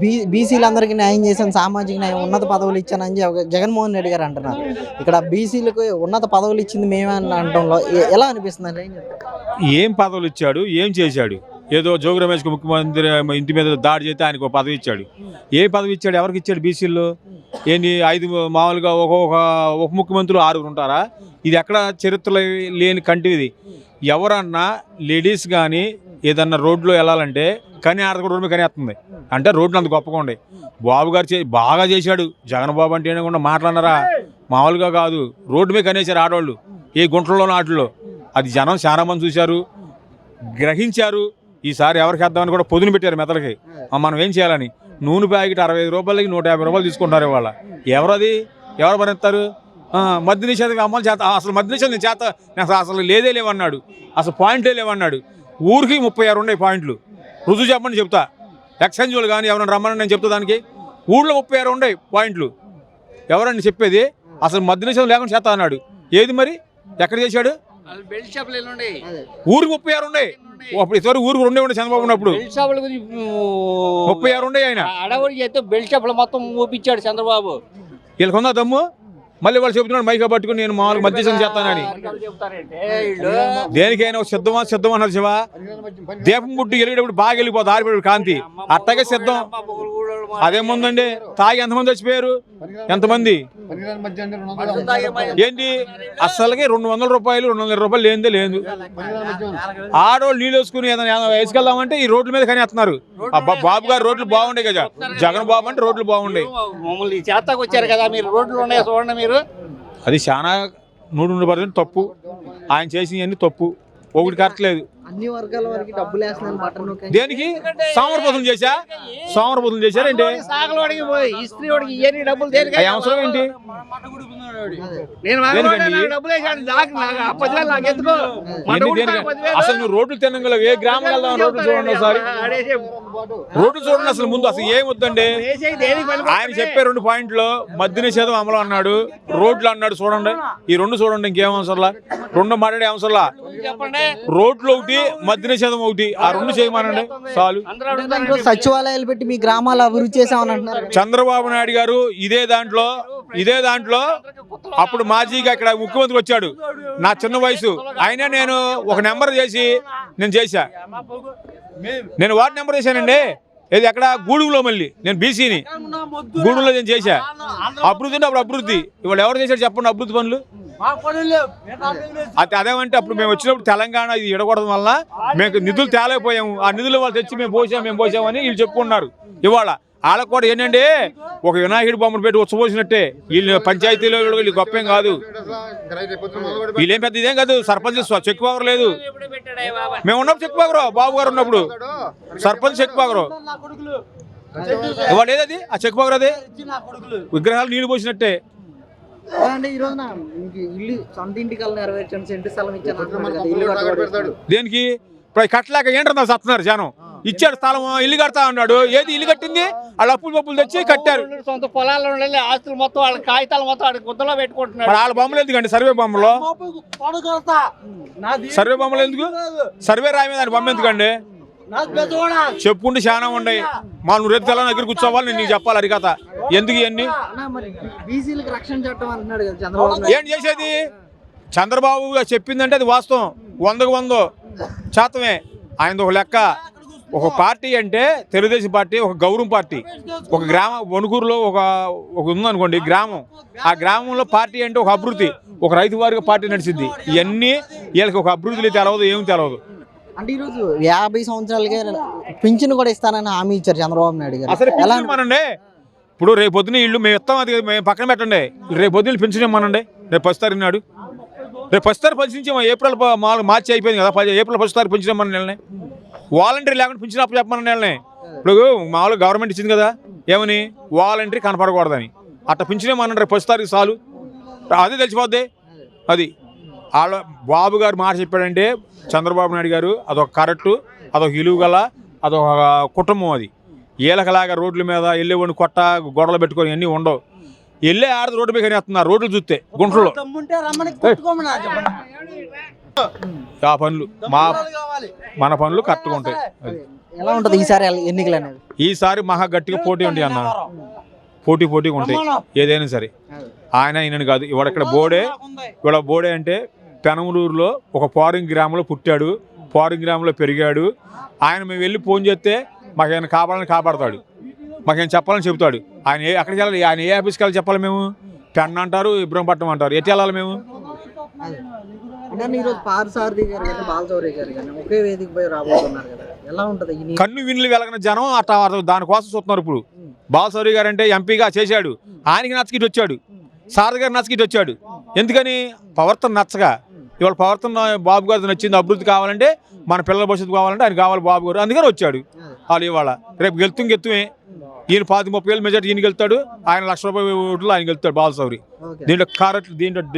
Be బీసీలందరికీ న్యాయం చేశాను సామాజిక న్యాయం ఉన్నత పదవులు ఇచ్చానని జగన్మోహన్ రెడ్డి గారు అంటున్నారు. ఇక్కడ బీసీలకు ఉన్నత పదవులు ఇచ్చింది మేమే అని అనడంలో ఎలా అనిపిస్తుంది ఏం పదవులు ఇచ్చాడు ఏం చేశాడు? ఏదో జోగి రమేష్కి ముఖ్యమంత్రి ఇంటి మీద దాడి చేస్తే ఆయనకు ఒక పదవి ఇచ్చాడు. ఏ పదవి ఇచ్చాడు? ఎవరికి ఇచ్చాడు బీసీల్లో? ఏంటి ఐదు మామూలుగా ఒక ఒక ఉప ముఖ్యమంత్రులు ఆరుగురు ఉంటారా? ఇది ఎక్కడ చరిత్రలో లేని కంటి ఇది. ఎవరన్నా లేడీస్ కానీ ఏదన్నా రోడ్లో వెళ్ళాలంటే కానీ కని కూడా రోడ్డు మీద కనేస్తుంది. అంటే రోడ్లు అంత గొప్పగా ఉండే. బాబు గారు చే బాగా చేశాడు. జగన్ బాబు అంటే ఏమన్నా మాట్లాడనరా? మామూలుగా కాదు. రోడ్డు మీద కనేశారు ఆడవాళ్ళు. ఏ గుంటల్లో ఆటల్లో. అది జనం చాలా మంది చూశారు. గ్రహించారు. ఈసారి ఎవరికి వేద్దామని కూడా పొదును పెట్టారు మెతలకి మనం ఏం చేయాలని? నూనె ప్యాకెట్ అరవై ఐదు రూపాయలకి నూట యాభై రూపాయలు తీసుకుంటారు ఇవాళ. ఎవరది ఎవరు భరిస్తారు మద్య నిషేధం అమలు చేత అసలు మద్య నిషేధం చేత అసలు లేదే లేవన్నాడు. అసలు పాయింటే లేవన్నాడు. ఊరికి ముప్పై ఆరు ఉన్నాయి పాయింట్లు. రుజువు చెప్పండి చెప్తా. ఎక్స్చేంజ్ వాళ్ళు కానీ ఎవరైనా రమ్మని నేను చెప్తా దానికి. ఊళ్ళో ముప్పై ఆరు ఉన్నాయి పాయింట్లు. ఎవరండి చెప్పేది? అసలు మద్య నిషేధం లేకుండా చేస్తా అన్నాడు. ఏది మరి? ఎక్కడ చేశాడు? ఊరికి ముప్పై ఆరు ఉన్నాయి. అప్పుడు ఊరికి రెండే ఉండే చంద్రబాబు ఉన్నప్పుడు. బెల్ట్ షాపుల గురించి ముప్పై ఆరు ఉండే ఆయన. అడవుడికి అయితే బెల్ట్ షాపులు మొత్తం ఊపించాడు చంద్రబాబు. వీళ్ళకి ఉందా దమ్ము? మళ్ళీ వాళ్ళు చెబుతున్నాడు మైకా పట్టుకుని నేను మామూలుగా మధ్యసం చేస్తానని. దేనికైనా ఒక సిద్ధమా సిద్ధం అన్నారు శివ. దీపం పుట్టి వెలిగేటప్పుడు బాగా వెళ్ళిపోతుంది ఆరిపోయాడు కాంతి. అట్టగే సిద్ధం. అదేముందండి తాగి ఎంతమంది చచ్చిపోయారు? ఎంతమంది? ఏంటి? అస్సలకి రెండు వందల రూపాయలు రెండు వందల రూపాయలు లేనిదే లేదు. ఆడోళ్ళు నీళ్ళు వేసుకుని వేసుకెళ్దామంటే ఈ రోడ్ల మీద కనేస్తున్నారు. అబ్బా, బాబు గారు రోడ్లు బాగుండే కదా. జగన్ బాబు అంటే రోడ్లు బాగుండే మమ్మల్ని చేతకు వచ్చారు కదా మీరు రోడ్లు ఉన్నాయి చూడండి మీరు. అది చాలా నూరు నూరు పర్సెంట్ తప్పు. ఆయన చేసినవన్నీ తప్పు. ఒకటి కరెక్ట్లేదు అన్ని వర్గాల వారికి డబ్బులు వేస్తున్నాను నొక్కి. దేనికి? సోమరపోతులు చేశా? సోమరపోతులు చేశారేంటి? సాగలోడికి పోయి ఇస్త్రీ వాడికి ఇవన్నీ డబ్బులు దేనికి అవి అవసరం ఏంటి? అసలు నువ్వు రోడ్లు తినంగల ఏ గ్రామం వెళ్దాం రోడ్లు చూడండి ఒకసారి. రోడ్లు చూడండి అసలు ముందు అసలు ఏం వద్దండి? ఆయన చెప్పే రెండు పాయింట్లు మద్య నిషేధం అమలు అన్నాడు రోడ్లు అన్నాడు చూడండి. ఈ రెండు చూడండి ఇంకేం అవసరంలా? రెండు మాట్లాడే అవసరంలా? రోడ్లు ఒకటి మద్య నిషేధం ఒకటి ఆ రెండు చేయమనండి. చాలు. సచివాలయాలు పెట్టి మీ గ్రామాలు అభివృద్ధి చేసామని అంటున్నారు. చంద్రబాబు నాయుడు గారు ఇదే దాంట్లో ఇదే దాంట్లో అప్పుడు మాజీగా ఇక్కడ ముఖ్యమంత్రి వచ్చాడు. నా చిన్న వయసు. అయినా నేను ఒక నెంబర్ చేసి నేను చేశా. నేను వార్డు నెంబర్ చేశానండి. ఇది ఎక్కడ గూడూరులో మళ్ళీ. నేను బీసీని. గూడూరులో నేను చేశా. అభివృద్ధి అంటే అప్పుడు అభివృద్ధి. ఇవాళ ఎవరు చేశారు చెప్పండి అభివృద్ధి పనులు? అది అదేమంటే అప్పుడు మేము వచ్చినప్పుడు తెలంగాణ ఇది ఇడగొడడం వల్ల మేము నిధులు తేలేకపోయాము. ఆ నిధులు వాళ్ళు తెచ్చి మేము పోసాం మేము పోసామని వీళ్ళు చెప్పుకున్నారు. ఇవాళ వాళ్ళకు కూడా ఏంటంటే ఒక వినాయకుడి బొమ్మను పెట్టి ఉచ్చపోసినట్టే వీళ్ళు పంచాయతీలో వీళ్ళు గొప్ప కాదు. వీళ్ళేం పెద్ద ఇదేం కాదు సర్పంచ్ చెక్ పవర్ లేదు. మేము ఉన్నప్పుడు చెక్ పవరు బాబు గారు ఉన్నప్పుడు. సర్పంచ్ చెక్ పవరు ఇవాళ ఏదది? ఆ చెక్ పవర్ అది? విగ్రహాలు నీళ్ళు పోసినట్టే. దేనికి? ఇప్పుడు కట్టలేక ఏంటన్నా సత్తున్నారు జనం. ఇచ్చాడు స్థలం ఇల్లు కడతా అన్నాడు ఏది ఇల్లు కట్టింది? వాళ్ళు అప్పులు పప్పులు తెచ్చి కట్టారు. సొంత పొలాల్లో ఉండాలి ఆస్తులు మొత్తం వాళ్ళ కాగితాలు మొత్తం గుద్దలో పెట్టుకుంటున్నాడు. మరి వాళ్ళ బొమ్మలు ఎందుకండి? సర్వే బొమ్మలో? సర్వే బొమ్మలు ఎందుకు? సర్వే రాయి మీద దాని బొమ్మ ఎందుకండి? చెప్పుకుంటే చాలా ఉన్నాయి మా నువ్వు రేపు తెల్ల దగ్గర కూర్చోవాలి నేను నీకు చెప్పాలి అరికథ. ఎందుకు ఇవన్నీ? అన్నా, మరి బీసీలకు రక్షణ చట్టం అంటున్నాడు కదా చంద్రబాబు నాయుడు. ఏం చేసేది? చంద్రబాబు చెప్పిందంటే అది వాస్తవం. వందకు వందో శాతమే. ఆయనది ఒక లెక్క. ఒక పార్టీ అంటే తెలుగుదేశం పార్టీ ఒక గౌరవం పార్టీ. ఒక గ్రామ వణుకూరులో ఒక ఒక ఉందనుకోండి గ్రామం. ఆ గ్రామంలో పార్టీ అంటే ఒక అభివృద్ధి. ఒక రైతు వారిగా పార్టీ నడిచింది ఇవన్నీ వీళ్ళకి ఒక అభివృద్ధి తెలవదు ఏమి తెలవదు. అంటే ఈ రోజు యాభై సంవత్సరాలకే పింఛన్ కూడా ఇస్తానని హామీ ఇచ్చారు చంద్రబాబు నాయుడు అసలు గారు ఎలా పెన్షన్ ఇమ్మనండి ఇప్పుడు రేపు పొద్దున ఇల్లు మేము ఇస్తాం అది మేము పక్కన పెట్టండి. రేపు పొద్దున్న పెన్షన్ ఇమ్మనండి రేపు ఫస్ట్ తారీఖు నాడు. రేపు ఫస్ట్ తారీఖు పెన్షన్ ఏప్రిల్ మార్చి అయిపోయింది కదా ఏప్రిల్ ఫస్ట్ తారీఖు పెన్షన్ ఇమ్మని నెలని వాలంటరీ లేకుండా పింఛన్ అప్పు చెప్పమని నెలని ఇప్పుడు మామూలుగా గవర్నమెంట్ ఇచ్చింది కదా ఏమని? వాలంటరీ కనపడకూడదని. అట్లా పెన్షన్ ఇమ్మనండి ప్రస్తుత తారీఖు చాలు అదే తెలిసిపోద్ది. అది. వాళ్ళ బాబు గారు మాట చెప్పాడంటే చంద్రబాబు నాయుడు గారు అదొక కరెక్టు అదొక ఇలువ గల అదొక కుటుంబం అది. ఏలకలాగా రోడ్ల మీద వెళ్ళేవాడిని కొట్ట గొడవలు పెట్టుకొని అన్నీ ఉండవు. వెళ్ళే ఆడది రోడ్డు మీద వస్తున్నారు రోడ్లు చూస్తే గుంటల్లో ఆ పనులు మా మన పనులు కరెక్ట్గా ఉంటాయి. ఎలా ఉంటుంది ఈసారి ఎన్నికలు అనేది? ఈసారి మహా గట్టిగా పోటీ ఉంది అన్న. పోటీ పోటీగా ఉంటాయి ఏదైనా సరే. ఆయన ఈయనని కాదు ఇవాడు ఇక్కడ బోడే ఇవాళ బోడే అంటే పెనమలూరులో ఒక పోరింగ్ గ్రామంలో పుట్టాడు పోరింగ్ గ్రామంలో పెరిగాడు. ఆయన మేము వెళ్ళి ఫోన్ చేస్తే మాకు ఆయన కాపాడాలని కాపాడతాడు. మాకేం చెప్పాలని చెబుతాడు. ఆయన ఏ ఎక్కడికి వెళ్ళాలి? ఆయన ఏ ఆఫీస్కి వెళ్ళి చెప్పాలి మేము? పెన్ అంటారు ఇబ్రహంపట్నం అంటారు. ఎట్టి వెళ్ళాలి మేము? ఈరోజు పార్సారథి గారు కానీ బాలచౌరి గారు కానీ ఒకే వేదిక పోయి రాబోతున్నారు కదా. ఎలా ఉంటుంది కన్ను విన్లు వెలగని జనం అట్లా దానికోసం చూస్తున్నారు ఇప్పుడు. బాలసౌరి గారు అంటే ఎంపీగా చేశాడు. ఆయనకి నచ్చకిట్ వచ్చాడు. శారద గారు నచ్చకిట్ వచ్చాడు. ఎందుకని? ప్రవర్తన నచ్చగా ఇవాళ ప్రవర్తన బాబు గారు నచ్చింది అభివృద్ధి కావాలంటే మన పిల్లల భవిష్యత్తు కావాలంటే ఆయన కావాలి బాబు గారు. అందుకని వచ్చాడు. వాళ్ళు ఇవాళ రేపు గెలుతూ గెత్తుమే ఈయన పాతి ముప్పై వేలు మెజార్టీ ఈయన గెలుతాడు ఆయన లక్ష రూపాయల ఓట్లు ఆయన గెలుతాడు బాలసౌరి. దీంట్లో కారెట్లు దీంట్లో